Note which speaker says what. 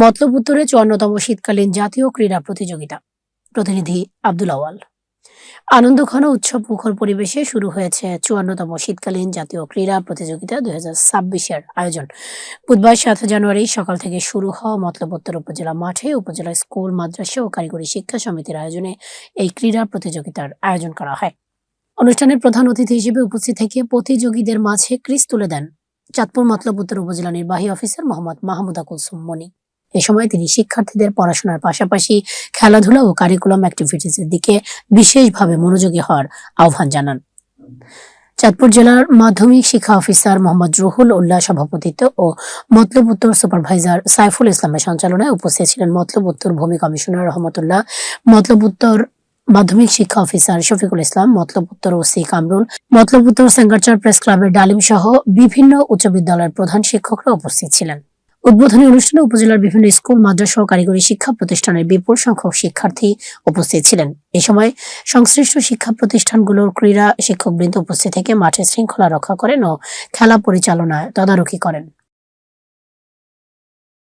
Speaker 1: মতলব উত্তরে চুয়ান্নতম শীতকালীন জাতীয় ক্রীড়া প্রতিযোগিতা। প্রতিনিধি আব্দুল আওয়াল আনন্দঘন উৎসব মুখর পরিবেশে শুরু হয়েছে চুয়ান্নতম শীতকালীন জাতীয় ক্রীড়া প্রতিযোগিতা দুই ছাব্বিশের আয়োজন। বুধবার সাত জানুয়ারি সকাল থেকে শুরু হওয়া মতলব উত্তর উপজেলা মাঠে উপজেলা স্কুল, মাদ্রাসা ও কারিগরি শিক্ষা সমিতির আয়োজনে এই ক্রীড়া প্রতিযোগিতার আয়োজন করা হয়। অনুষ্ঠানের প্রধান অতিথি হিসেবে উপস্থিত থেকে প্রতিযোগীদের মাঝে ক্রিজ তুলে দেন চাঁদপুর মতলব উত্তর উপজেলা নির্বাহী অফিসার মোহাম্মদ মাহমুদা কুলসুম মনি এ সময় তিনি শিক্ষার্থীদের পড়াশোনার পাশাপাশি খেলাধুলা ও কারিকুলাম অ্যাক্টিভিটিসের দিকে বিশেষভাবে মনোযোগী হওয়ার আহ্বান জানান। চাঁদপুর জেলার মাধ্যমিক শিক্ষা অফিসার মোহাম্মদ রুহুল উল্লাহ সভাপতিত্ব ও মতলব উত্তর সুপারভাইজার সাইফুল ইসলামের সঞ্চালনায় উপস্থিত ছিলেন মতলব উত্তর ভূমি কমিশনার রহমতুল্লাহ, মতলব উত্তর মাধ্যমিক শিক্ষা অফিসার শফিকুল ইসলাম, মতলব উত্তর ওসি কামরুল, মতলব উত্তর সেঙ্গারচার প্রেস ক্লাবের ডালিম সহ বিভিন্ন উচ্চ বিদ্যালয়ের প্রধান শিক্ষকরা উপস্থিত ছিলেন। উদ্বোধনী অনুষ্ঠানে উপজেলার বিভিন্ন স্কুল, মাদ্রাসা ও কারিগরি শিক্ষা প্রতিষ্ঠানের বিপুল সংখ্যক শিক্ষার্থী উপস্থিত ছিলেন। এ সময় সংশ্লিষ্ট শিক্ষা প্রতিষ্ঠানগুলোর ক্রীড়া শিক্ষকবৃন্দ উপস্থিত থেকে মাঠে শৃঙ্খলা রক্ষা করেন ও খেলা পরিচালনায় তদারকি করেন।